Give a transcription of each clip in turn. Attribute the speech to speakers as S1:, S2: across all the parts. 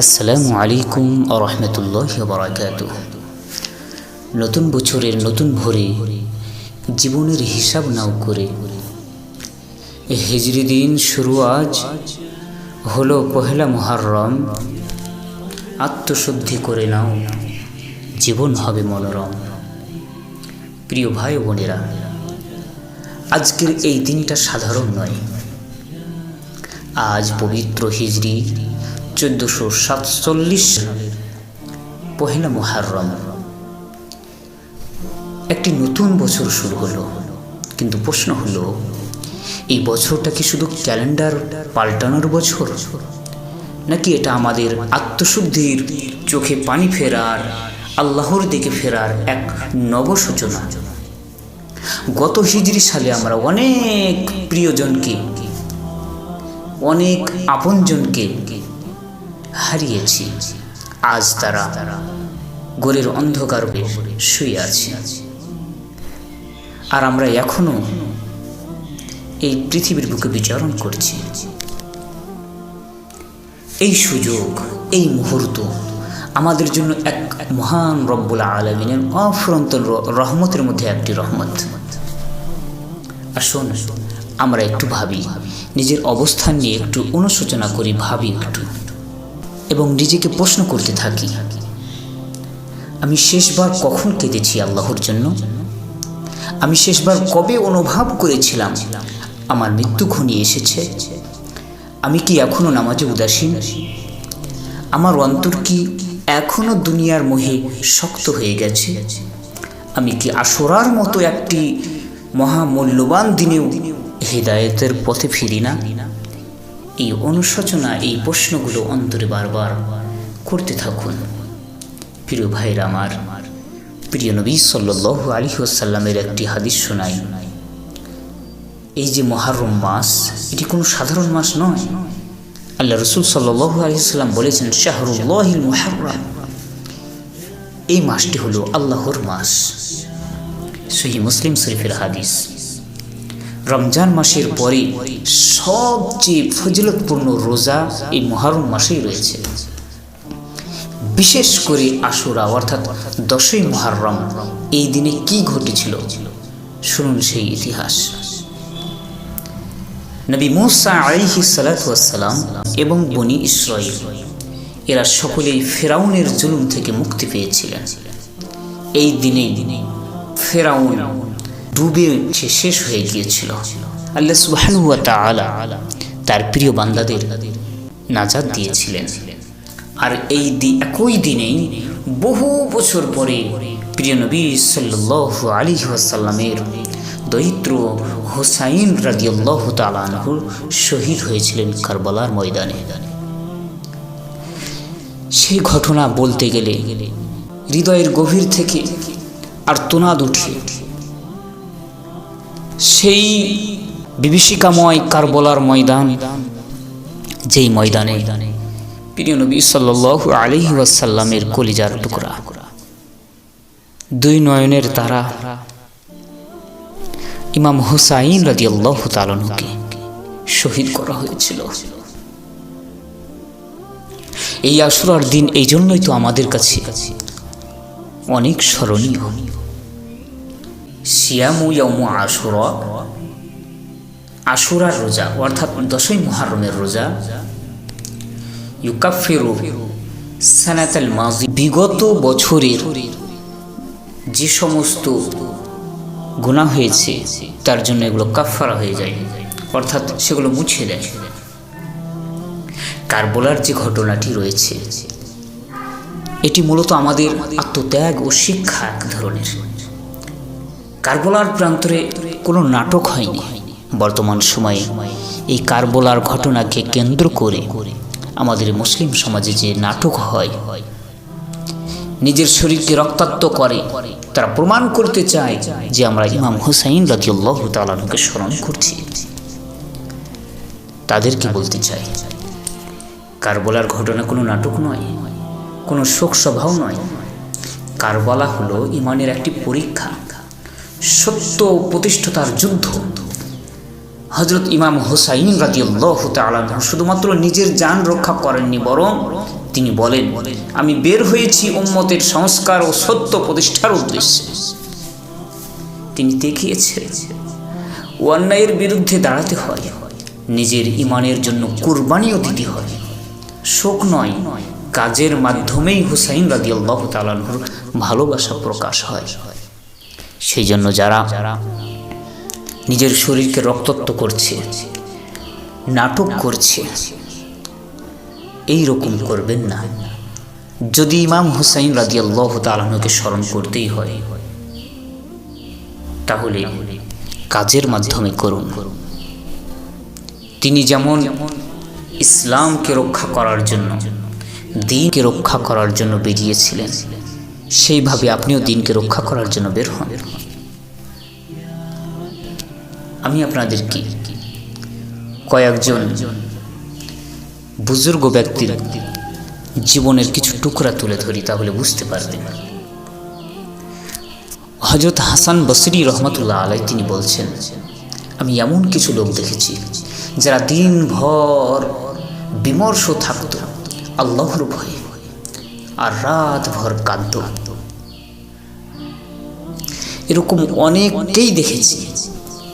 S1: আসসালামু আলাইকুম রহমতুল্লাহ বরাকাত নতুন বছরের নতুন ভোরে জীবনের হিসাব নাও করে। হিজরি দিন শুরু আজ হলো পহেলা মুহাররম। আত্মশুদ্ধি করে নাও। জীবন হবে মনোরম। প্রিয় ভাই বোনেরা, আজকের এই দিনটা সাধারণ নয়। আজ পবিত্র হিজড়ি চোদ্দশো সাতচল্লিশ সালের পহেলা মুহাররম। একটি নতুন বছর শুরু হলো, কিন্তু প্রশ্ন হলো, এই বছরটা কি শুধু ক্যালেন্ডার পাল্টানোর বছর? নাকি এটা আমাদের আত্মশুদ্ধির চোখে পানি ফেরার, আল্লাহর দিকে ফেরার এক নব সূচনা গত হিজড়ি সালে আমরা অনেক প্রিয়জনকে, অনেক আপনজনকে হারিয়েছি। আজ তারা গোরের অন্ধকার শুয়ে আছে। আর আমরা এখনও এই পৃথিবীর বুকে বিচরণ করছি। এই সুযোগ, এই মুহূর্ত আমাদের জন্য এক মহান রব্বুল আলমিনের অফুরন্ত রহমতের মধ্যে একটি রহমত। আসুন, আমরা একটু ভাবি, নিজের অবস্থান নিয়ে একটু অনুশোচনা করি, ভাবি একটু। এবং নিজেকে প্রশ্ন করতে থাকি, আমি শেষবার কখন কেঁদেছি আল্লাহর জন্য? আমি শেষবার কবে অনুভব করেছিলাম, আমার মৃত্যু ঘনিয়ে এসেছে? আমি কি এখনও নামাজে উদাসীন? আমার অন্তর কি এখনও দুনিয়ার মোহে শক্ত হয়ে গেছে? আমি কি আসরার মতো একটি মহামূল্যবান দিনেও হৃদায়তের পথে ফিরি না? এই অনুশোচনা, এই প্রশ্নগুলো অন্তরে বারবার করতে থাকুন। প্রিয় ভাইরা আমার, প্রিয় নবী সাল্লাহ আলী আসাল্লামের একটি হাদিস শোনাই। এই যে মহারম মাস, এটি কোনো সাধারণ মাস নয়। আল্লাহ রসুল সাল্লাহ আলহিসাল্লাম বলেছেন মুহাররম। এই মাসটি হলো আল্লাহর মাস। সহি মুসলিম শরীফের হাদিস। রমজান মাসের পরে সবচেয়ে ফজিলতপূর্ণ রোজা এই মহারম মাসেই রয়েছে। বিশেষ করে আশুরা, অর্থাৎ দশই মহারম, এই দিনে কি ঘটেছিল? শুনুন সেই ইতিহাস। নবী মুসা আলিহি সালাতাম এবং বনি ইসরাইল এরা সকলেই ফেরাউনের জুলুম থেকে মুক্তি পেয়েছিলেন। এই দিনে দিনে ফেরাউন ডুবে শেষ হয়ে গিয়েছিল। আল্লাহ তালা তার প্রিয় বান্দাদের নাজাদ দিয়েছিলেন। আর এই একই দিনেই বহু বছর পরে প্রিয় নবী সাল্লাহ আলী আসাল্লামের দরিদ্র হোসাইন রাজিউল্লাহ তালানহুর শহীদ হয়েছিলেন কারবালার ময়দানে। সেই ঘটনা বলতে গেলে হৃদয়ের গভীর থেকে আর তোনাদ উঠে সেই বিভীষিকাময় কারবলার ময়দান, যেই ময়দানে প্রিয় নবী সাল্লাহ আলি ওয়াসাল্লামের কলিজার টুকরা, দুই নয়নের তারা, ইমাম হুসাইন রাজি আল্লাহ তালনুকে শহীদ করা হয়েছিল। এই আশুরার দিন এই জন্যই তো আমাদের কাছে অনেক স্মরণীয়। সিয়ামু ইয়ামু আশুরা। আশুরার রোজা, অর্থাৎ দশই মহারমের রোজা। ইউকাফিরু সানাতাল মাজি বিগত বছরের যে সমস্ত গুণা হয়েছে, তার জন্য এগুলো কাফারা হয়ে যায়, অর্থাৎ সেগুলো মুছে দেয়। কারবোলার যে ঘটনাটি রয়েছে, এটি মূলত আমাদের আত্মত্যাগ ও শিক্ষা এক ধরনের। কারবোলার প্রান্তরে কোনো নাটক হয়নি। বর্তমান সময়ে এই কারবোলার ঘটনাকে কেন্দ্র করে আমাদের মুসলিম সমাজে যে নাটক হয়, নিজের শরীরকে রক্তাক্ত করে, তারা প্রমাণ করতে চায় যে আমরা ইমাম হুসাইন রাজিউল্লাহ তালানুকে স্মরণ করছি। তাদেরকে বলতে চাই, কারবলার ঘটনা কোনো নাটক নয়, কোনো শোকসভাও নয়। কারবালা হলো ইমানের একটি পরীক্ষা। সত্য প্রতিষ্ঠতার যুদ্ধ। হজরত ইমাম হোসাইন রাজিউল্লাহ শুধুমাত্র নিজের যান রক্ষা করেননি, বরং তিনি বলেন, আমি বের হয়েছি উম্মতের সংস্কার ও সত্য প্রতিষ্ঠার উদ্দেশ্যে। তিনি দেখিয়েছেন, অন্যায়ের বিরুদ্ধে দাঁড়াতে হয়, নিজের ইমানের জন্য কুরবানিও দিতে হয়। শোক নয়, কাজের মাধ্যমেই হুসাইন রাদিয়াল্লাহু তাআলার ভালোবাসা প্রকাশ হয়। সেই জন্য যারা নিজের শরীরকে রক্তত্ব করছে, নাটক করছে এই রকম করবেন না। যদি ইমাম হুসাইন রাদিয়াল্লাহু তাআলাকে স্মরণ করতেই হয়, তাহলে কাজের মাধ্যমে করুন। তিনি যেমন ইসলামকে রক্ষা করার জন্য, দিনকে রক্ষা করার জন্য বেরিয়েছিলেন সেইভাবে আপনিও দিনকে রক্ষা করার জন্য বের হন। আমি আপনাদেরকে কয়েকজন বুজুর্গ ব্যক্তির জীবনের কিছু টুকরা তুলে ধরি তাহলে বুঝতে পারবেন। হজরত হাসান বসরি রহমতুল্লাহ আলাই তিনি বলছেন, আমি এমন কিছু লোক দেখেছি যারা দিনভর বিমর্ষ থাকত আল্লাহর ভয়ে। আর রাত ভর কাঁদত এরকম অনেককেই দেখেছি।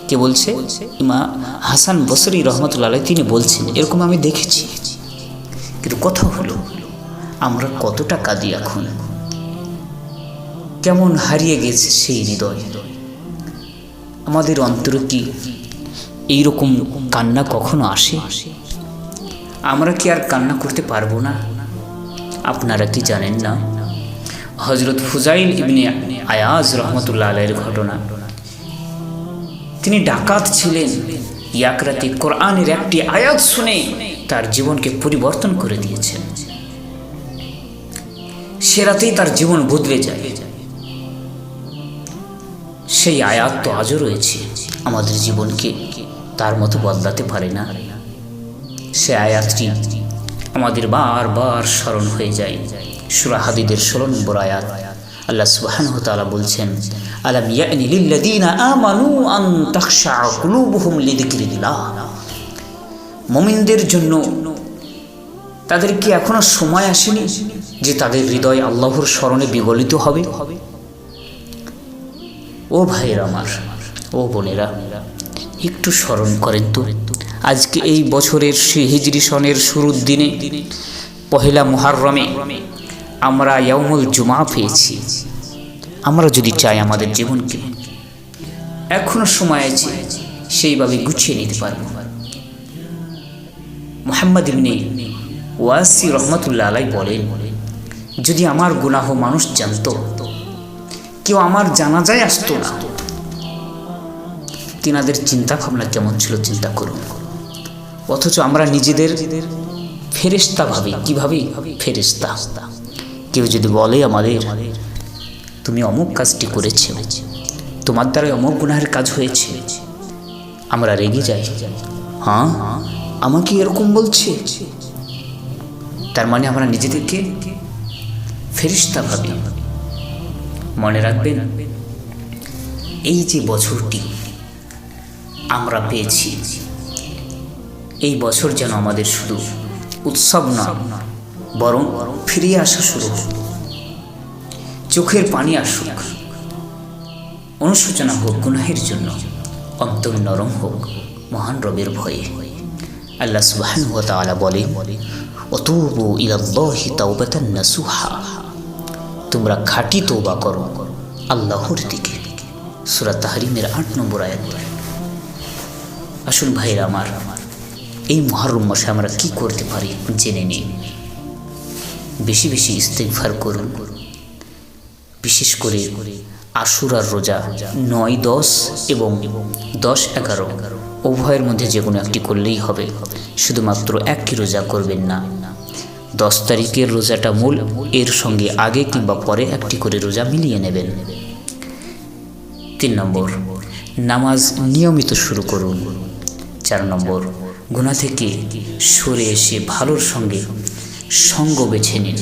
S1: কে বলছে? ইমা হাসান বসরি রহমতুল্লাহ তিনি বলছেন, এরকম আমি দেখেছি। কিন্তু কথা হলো, আমরা কতটা কাঁদি এখন? কেমন হারিয়ে গেছে সেই হৃদয়? আমাদের অন্তরে কি এইরকম কান্না কখনো আসে? আমরা কি আর কান্না করতে পারব না? আপনারা কি জানেন না? হজরত ফুজাইল ইবনে আয়াজ রহমতুল্লাহ আলাইয়ের ঘটনা। তিনি ডাকাত ছিলেন। ইয়াকরাতে কোরআনের একটি আয়াত শুনে তার জীবনকে পরিবর্তন করে দিয়েছেন। সে রাতেই তার জীবন বদলে যায়। সেই আয়াত তো আজও রয়েছে। আমাদের জীবনকে তার মতো বদলাতে পারে না। সে আয়াতটি আমাদের বারবার স্মরণ হয়ে যায়। সুরা হাদিদের ষোলো নম্বর আয়াত। আল্লাহ সুবহান তাআলা বলছেন লিল্লাযীনা আমানু মুমিনদের জন্য তাদের কি এখনও সময় আসেনি যে তাদের হৃদয় আল্লাহর স্মরণে বিগলিত হবে? ও ভাইয়ের আমার, ও বোনেরা, একটু স্মরণ করেন তো। আজকে এই বছরের হিজরি সনের শুরুর দিনে, পহেলা মুহাররমে আমরা ইয়ামুল জুমা পেয়েছি। আমরা যদি চাই আমাদের জীবনকে এখনও সময় আছে সেইভাবে গুছিয়ে নিতে পারব। মোহাম্মদ ইবনে ওয়াসি রহমতুল্লাহ আলাই বলেন, যদি আমার গুনাহ মানুষ জানতো, কেউ আমার জানাজায় আসতো না। তিনাদের চিন্তা ভাবনা কেমন ছিল চিন্তা করুন। অথচ আমরা নিজেদের ফেরেস্তা ভাবি। কীভাবে? ফেরেস্তা কেউ যদি বলে আমাদের, তুমি অমুক কাজটি করেছে। তোমার দ্বারা অমুক গুনাহের কাজ হয়েছে। আমরা রেগে যাই। হ্যাঁ? আমাকে এরকম বলছে? তার মানে আমরা নিজেদেরকে ফেরিস্তা ভাবি। মনে রাখবেন, এই যে বছরটি আমরা পেয়েছি এই বছর যেন আমাদের শুধু উৎসব না, বরং ফিরিয়ে আসা শুরু চোখের পানি আসুক, অনুশোচনা হোক, গুনাহের জন্য অন্তর নরম হোক, মহান রবের ভয়ে। আল্লাহ সুবহান ওয়া তাআলা বলেন অতুবু ইলাল্লাহি তাওবাতান নাসুহা। তোমরা খাঁটি তৌবা করো আল্লাহর দিকে। সূরা তাহরিমের আট নম্বর আয়াত আসুন ভাইরা আমার এই মহরম মাসে আমরা কি করতে পারি জেনে নিই বেশি বেশি ইস্তেকভার করুন। বিশেষ করে আশুরার রোজা নয়, দশ এবং দশ, এগারো উভয়ের মধ্যে যে কোনো একটি করলেই হবে। শুধুমাত্র একটি রোজা করবেন না। দশ তারিখের রোজাটা মূল, এর সঙ্গে আগে কিংবা পরে একটি করে রোজা মিলিয়ে নেবেন। তিন নম্বর, নামাজ নিয়মিত শুরু করুন। চার নম্বর গুণা থেকে সরে এসে ভালোর সঙ্গে সঙ্গ বেছে নিন।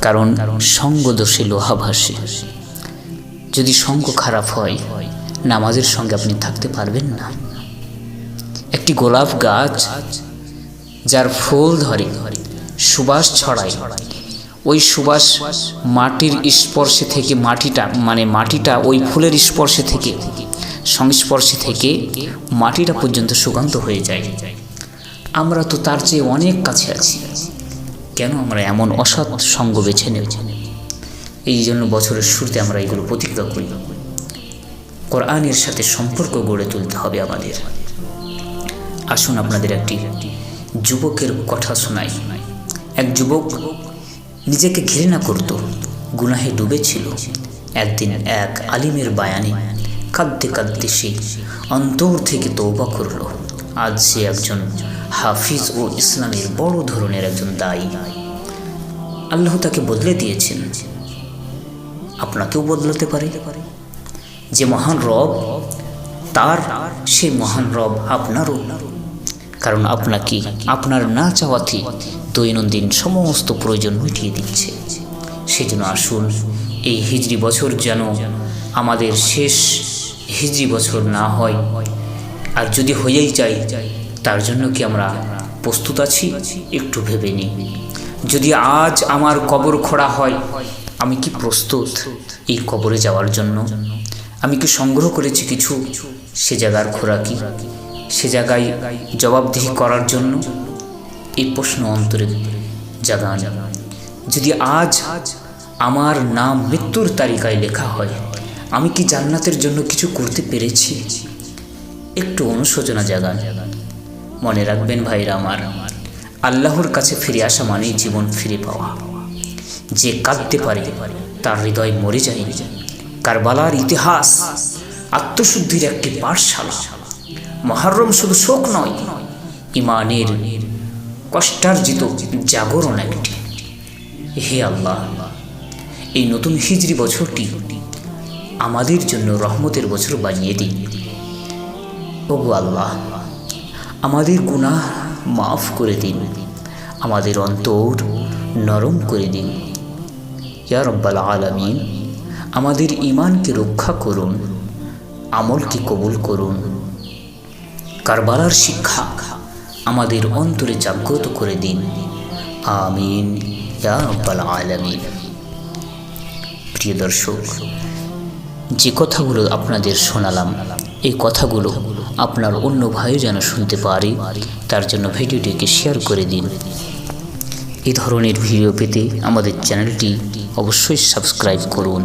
S1: কারণ সঙ্গ দোষে লোহা ভাসে। যদি সঙ্গ খারাপ হয়, নামাজের সঙ্গে আপনি থাকতে পারবেন না। একটি গোলাপ গাছ যার ফুল ধরে, সুবাস ছড়ায়, ওই সুবাস মাটির স্পর্শে থেকে মাটিটা মানে মাটিটা ওই ফুলের স্পর্শে থেকে সংস্পর্শে থেকে মাটিটা পর্যন্ত সুগন্ধ হয়ে যায়। আমরা তো তার চেয়ে অনেক কাছে আছি। কেন আমরা এমন অসৎ সঙ্গ বেছে নেব? এই জন্য বছরের শুরুতে আমরা এগুলো প্রতিজ্ঞা করি। কোরআনের সাথে সম্পর্ক গড়ে তুলতে হবে আমাদের। আসুন আপনাদের একটি যুবকের কথা শোনাই। এক যুবক নিজেকে ঘৃণা করত, গুনাহে ডুবেছিল। একদিন এক আলিমের বায়ানে কাঁদতে কাঁদতে সে অন্তর থেকে তৌবা করল। আজ সে একজন হাফিজ ও ইসলামের বড় ধরনের একজন দায়ী। আল্লাহ তাকে বদলে দিয়েছেন। আপনাকেও বদলাতে পারে। যে মহান রব, তার সেই মহান রব আপনারও। কারণ আপনাকে আপনার না চাওয়াতে দৈনন্দিন সমস্ত প্রয়োজন মিটিয়ে দিচ্ছে। সেজন্য আসুন, এই হিজড়ি বছর যেন আমাদের শেষ হিজড়ি বছর না হয়। আর যদি হয়েই যায়, তার জন্য কি আমরা প্রস্তুত আছি? একটু ভেবে নিই। যদি আজ আমার কবর খোঁড়া হয়, আমি কি প্রস্তুত এই কবরে যাওয়ার জন্য? আমি কি সংগ্রহ করেছি কিছু সে জায়গার খোরাকি? সে জায়গায় জবাবদিহি করার জন্য? এই প্রশ্ন অন্তরে জাগান। যদি আজ আমার নাম মৃত্যুর তালিকায় লেখা হয় আমি কি জান্নাতের জন্য কিছু করতে পেরেছি? একটু অনুশোচনা জাগান। মনে রাখবেন ভাইরা আমার, আল্লাহর কাছে ফিরে আসা মানেই জীবন ফিরে পাওয়া। যে কাঁদতে পারে, তার হৃদয় মরে যায়। কারবালার ইতিহাস, আত্মশুদ্ধির একটি পাঠশালা। মহারম শুধু শোক নয়, ইমানের কষ্টার্জিত জাগরণ একটি। হে আল্লাহ, এই নতুন হিজড়ি বছরটি আমাদের জন্য রহমতের বছর বানিয়ে দিন। ওগো আল্লাহ, আমাদের গুনাহ মাফ করে দিন। আমাদের অন্তর নরম করে দিন। ইয়া রব্বাল আলমিন, আমাদের ইমানকে রক্ষা করুন, আমলকে কবুল করুন। কারবালার শিক্ষা আমাদের অন্তরে জাগ্রত করে দিন। আমিন, ইয়া রব্বাল আলমিন। প্রিয় দর্শক যে কথাগুলো আপনাদের শোনালাম, এই কথাগুলো আপনার অন্য ভাইও যেন শুনতে পারে, তার জন্য ভিডিওটিকে শেয়ার করে দিন। এ ধরনের ভিডিও পেতে আমাদের চ্যানেলটি অবশ্যই সাবস্ক্রাইব করুন।